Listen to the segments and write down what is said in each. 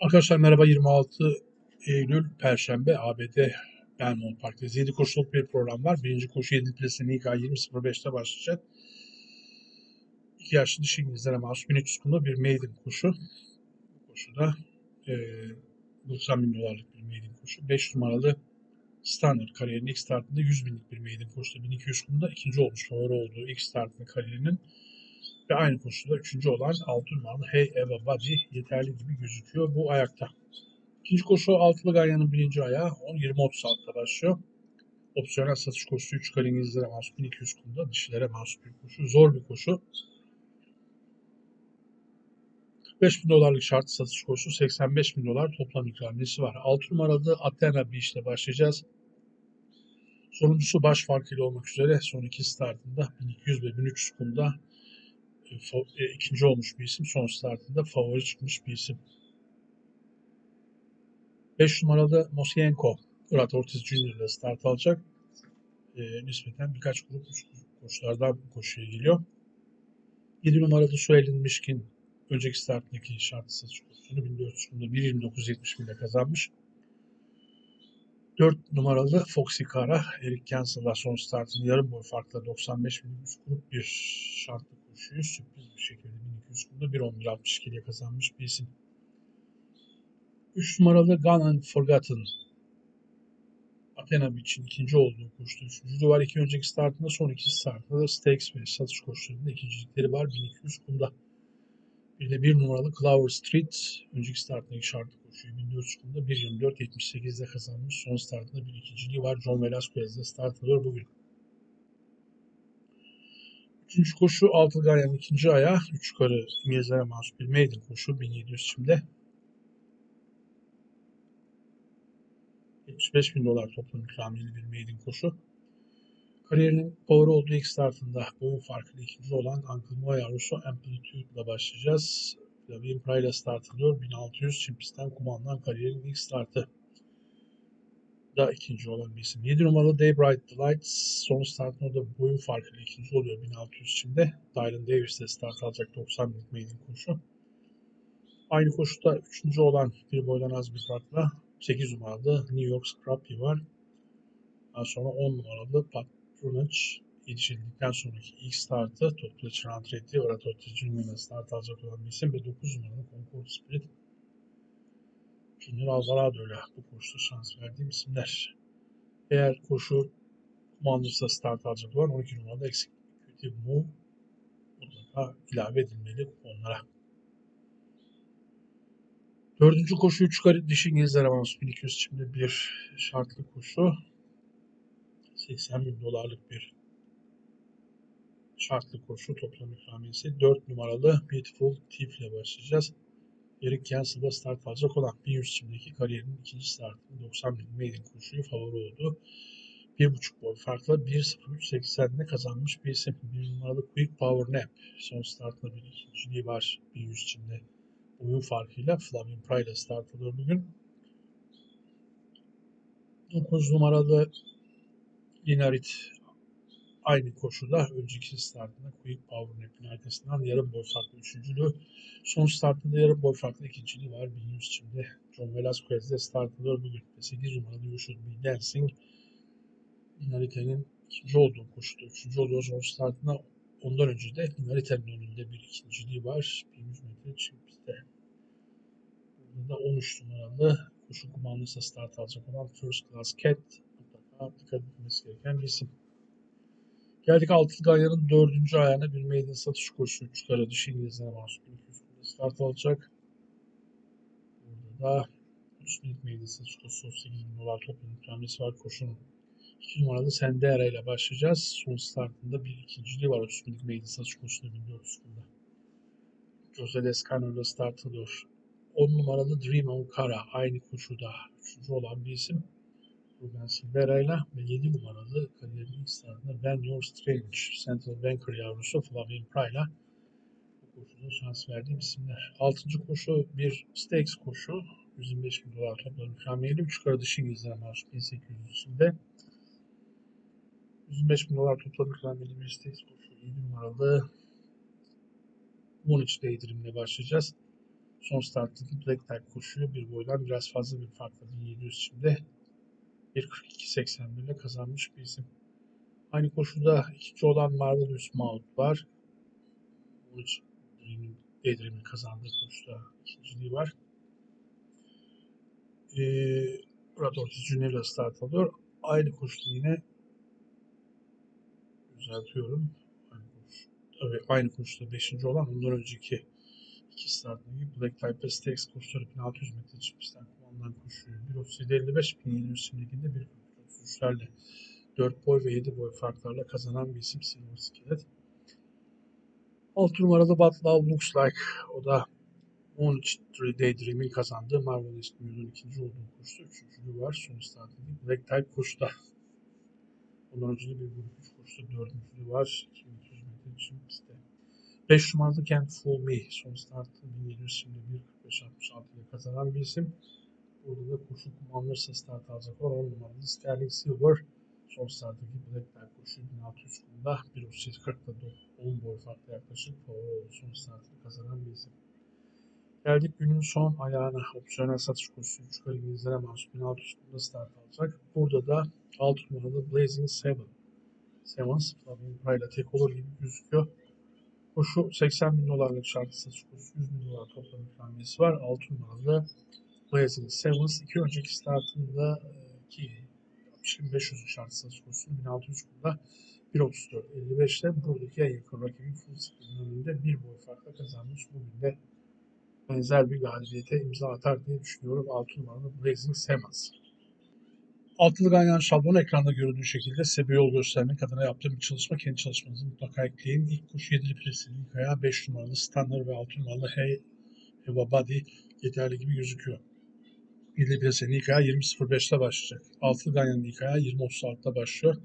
Arkadaşlar merhaba 26 Eylül Perşembe ABD Belmont Park'ta 7 koşuluk bir program var. Birinci koşu 7 plesinin ilk ay 20.05'te başlayacak. İki yaşlı dişi İngilizlere mahsus 1300 kumda bir maiden koşu. Bu koşuda e, 90 bin dolarlık bir maiden koşu. 5 numaralı Standard kariyerinin ilk startında 100 binlik bir maiden koşuda 1200 kumda ikinci olmuş favori olduğu ilk startında kariyerinin ve aynı koşuda üçüncü olan 6 numaralı Hey Eva Body yeterli gibi gözüküyor bu ayakta. İkinci koşu altılı ganyanın birinci ayağı 10-20-30 saatte başlıyor. Opsiyonel satış koşusu 3 kare İngilizlere mahsus 1200 kumda dişilere mahsus bir koşu. Zor bir koşu. 45 bin dolarlık şart satış koşusu 85 bin dolar toplam ikramiyesi var. 6 numaralı Athena bir işte başlayacağız. Sonuncusu baş farkıyla olmak üzere son iki startında 1200 ve 1300 kumda fa- e, ikinci olmuş bir isim. Son startında favori çıkmış bir isim. 5 numaralı Mosienko Murat Ortiz Junior ile start alacak. E, nispeten birkaç grup koşulardan koşuya geliyor. 7 numaralı Suelin Mişkin önceki starttaki şartlı satış koşusunu 1400 kumda 1.29.70 ile kazanmış. 4 numaralı Foxy Kara Erik Cancel'la son startını yarım boy farkla 95 bin üst grup bir şartlı koşuyu sürpriz bir şekilde 1200 kumda 1.11.62 ile kazanmış bir isim. 3 numaralı Gone and Forgotten Athena için ikinci olduğu koştu. Üçüncülüğü var. İki önceki startında son iki startında da Stakes ve satış koşularında ikincilikleri var. 1200 kumda. Bir de bir numaralı Clover Street önceki startındaki şartlı koşuyu 1400 kumda 1.24.78'de kazanmış. Son startında bir ikinciliği var. John Velasquez'de start alıyor bugün. Üçüncü koşu Altılı Ganyan'ın ikinci ayağı. Üç yukarı İngilizlere mahsus bir maiden koşu 1700 şimdi. 75 bin dolar toplam ikramiyeli bir maiden koşu. Kariyerinin power olduğu ilk startında boyun farkıyla ikinci olan Uncle Moa yavrusu Amplitude ile başlayacağız. Flavien Prayla start alıyor. 1600 Çimpis'ten kumandan kariyerin ilk startı da ikinci olan bir isim. 7 numaralı Daybright Delights son startında da boyun farkıyla ikinci oluyor 1600 şimdi. Dylan Davis de start alacak 90 binlik maiden koşu. Aynı koşuda üçüncü olan bir boydan az bir farkla 8 numaralı New York Scrappy var. Daha sonra 10 numaralı Patronage yetişildikten sonraki ilk startı Topla Çırantretti Orat Ortiz Junior'la start alacak olan bir isim ve 9 numaralı Concord Spirit Junior Alvarado ile bu koşuda şans verdiğim isimler. Eğer koşu Commanders'a start alacak olan 12 numaralı Executive Move mutlaka ilave edilmeli onlara. Dördüncü koşu 3 garip dişi İngilizler avans 1200 şimdi bir şartlı koşu. 80 bin dolarlık bir şartlı koşu toplam ikramiyesi. 4 numaralı Beautiful Thief ile başlayacağız. Eric Cancel'da start alacak olan 1100 şimdiki kariyerinin ikinci startında 90 bin maiden koşuyu favori oldu. 1.5 boy farkla 1.03.80'de kazanmış bir isim. 1 numaralı Quick Power Nap. Son startında bir ikinciliği var 1100 şimdi oyun farkıyla Flavien Pray'la start alıyor bugün. 9 numaralı Linarit aynı koşuda önceki startında Quick Power Nap'in arkasından yarım boy farklı üçüncülüğü. Son startında yarım boy farklı ikinciliği var. 1100 şimdi John Velasquez'de start alıyor bugün. 8 numaralı Should Be Dancing Linarit'in ikinci olduğu koşuda üçüncü oluyor. Son startında ondan önce de Linarit'in önünde bir ikinciliği var. 1100 metre çim pistte. Burada da 13 numaralı koşu kumandasına start alacak olan First Class Cat mutlaka dikkat edilmesi gereken bir isim. Geldik Altılı Ganyan'ın dördüncü ayağına bir maiden satış koşusu. Üç kara dışı İngilizlere mahsus 1200 kumda start alacak. Burada da 3 binlik maiden satış koşusu 8 bin dolar toplam ikramiyesi var koşunun. 2 numaralı Sendera ile başlayacağız. Son startında bir ikinciliği var. 30 binlik maiden satış koşusunda 1400 kumda. Jose Descano ile start alıyor. 10 numaralı Dream on Kara aynı koşuda üçüncü olan bir isim. Ruben Silvera ile ve 7 numaralı kariyerin ilk startında When You're Strange Central Banker yavrusu Flavien Pray'la bu koşuda şans verdiğim isimler. 6. koşu bir Stakes koşu. 125 bin dolar toplam ikramiyeli. 3 kara dışı İngilizlere mahsus 1800 içinde. 125 bin dolar toplam ikramiyeli bir Stakes koşu. 7 numaralı 13 Daydream ile başlayacağız. Son starttaki Black Type koşuyor. Bir boydan biraz fazla bir farkla 1700 şimdi 1.42.81 ile kazanmış bir isim. Aynı koşuda ikinci olan Marvelous Mouth var. İçin Dream'in, Daydream'in kazandığı koşuda ikinciliği var. Ee, Murat Ortiz Junior ile start alıyor. Aynı koşuda yine düzeltiyorum. Aynı koşu, tabii aynı koşuda 5. olan ondan önceki iki startındaki Black Type Stakes koşuları 1600 metre çipistten kullanılan koşuyor. 1.37.55 1700 simlikinde 1.33'lerle 4 boy ve 7 boy farklarla kazanan bir isim Silver Skillet. 6 numaralı But Love Looks Like o da 13 Daydream'in kazandığı Marvelous Muse'un ikinci olduğu koşuda üçüncülüğü var. Son startındaki Black Type koşuda. Ondan önce bir grup 3 koşuda dördüncülüğü var. 2300 metre için pistte. 5 numaralı Can't Fool Me son startı 1721 45-66 ile kazanan bir isim. Burada da koşu kullanılırsa start alacak olan 10 numaralı Sterling Silver son starttaki Black Type koşu 1600 kumda 1.37.40'da 10 boy farklı yaklaşık favori oldu son startını kazanan bir isim. Geldik günün son ayağına. Opsiyonel satış koşusu 3 kare İngilizlere mahsus 1600 kumda start alacak. Burada da 6 numaralı Blazing Seven. Sevens Flavien Pray'la tek olur gibi gözüküyor. Koşu 80 bin dolarlık şartı satış koşusu 100 bin dolar toplam ikramiyesi var. 6 numaralı Blazing Sevens iki önceki startında e, ki 60.500 şartı satış koşusu 1600 kumda 1.34.55'te buradaki en yakın rakibi full screen'in önünde bir boy farkla kazanmış. Bugün de benzer bir galibiyete imza atar diye düşünüyorum. 6 numaralı Blazing Sevens. Altılı ganyan şablonu ekranda görüldüğü şekilde size yol göstermek adına yaptığım bir çalışma. Kendi çalışmanızı mutlaka ekleyin. İlk koşu 7'li presinin ilk ayağı 5 numaralı Stunner ve 6 numaralı Hey Heva Body yeterli gibi gözüküyor. 7'li presinin ilk ayağı 20.05'te başlayacak. Altılı ganyanın ayağı 20.36'da başlıyor.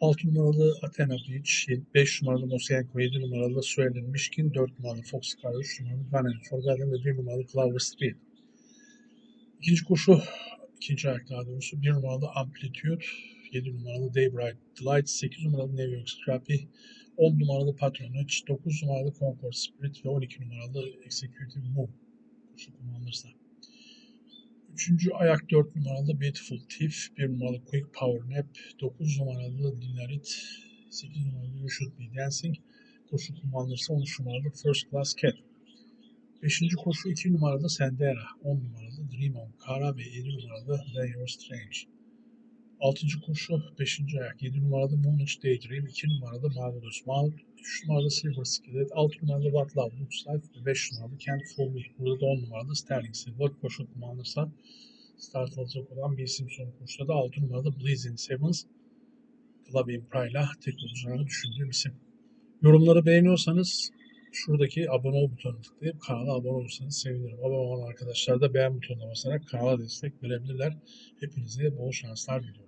6 numaralı Athena Beach, 5 numaralı Mosenko, 7 numaralı Suelen Mişkin, 4 numaralı Foxcar, 3 numaralı Ganen Forgotten ve 1 numaralı Clover Street. İkinci koşu ikinci ayak daha doğrusu. 1 numaralı Amplitude, 7 numaralı Daybright Delight, 8 numaralı New York Scrappy, 10 numaralı Patronage, 9 numaralı Concord Spirit ve 12 numaralı Executive Move koşu kullanılırsa. Üçüncü ayak 4 numaralı Beautiful Thief, 1 numaralı Quick Power Nap, 9 numaralı Dinarit, 8 numaralı You Should Be Dancing, koşu kullanılırsa 13 numaralı First Class Cat. Beşinci koşu 2 numaralı Sendera, 10 numaralı Dream On Kara ve 7 numaralı Then You're Strange. Altıncı koşu 5. ayak 7 numaralı Moonage Daydream, 2 numaralı Marvelous Mouth, 3 numaralı Silver Skillet, 6 numaralı What Love Looks Like ve 5 numaralı Can't Fool Me. Burada da 10 numaralı Sterling Silver koşu kullanırsa start alacak olan bir isim son koşuda da 6 numaralı Blazing Sevens Club Impra'yla tek olacağını düşündüğüm isim. Yorumları beğeniyorsanız şuradaki abone ol butonuna tıklayıp kanala abone olursanız sevinirim. Abone olan arkadaşlar da beğen butonuna basarak kanala destek verebilirler. Hepinize bol şanslar diliyorum.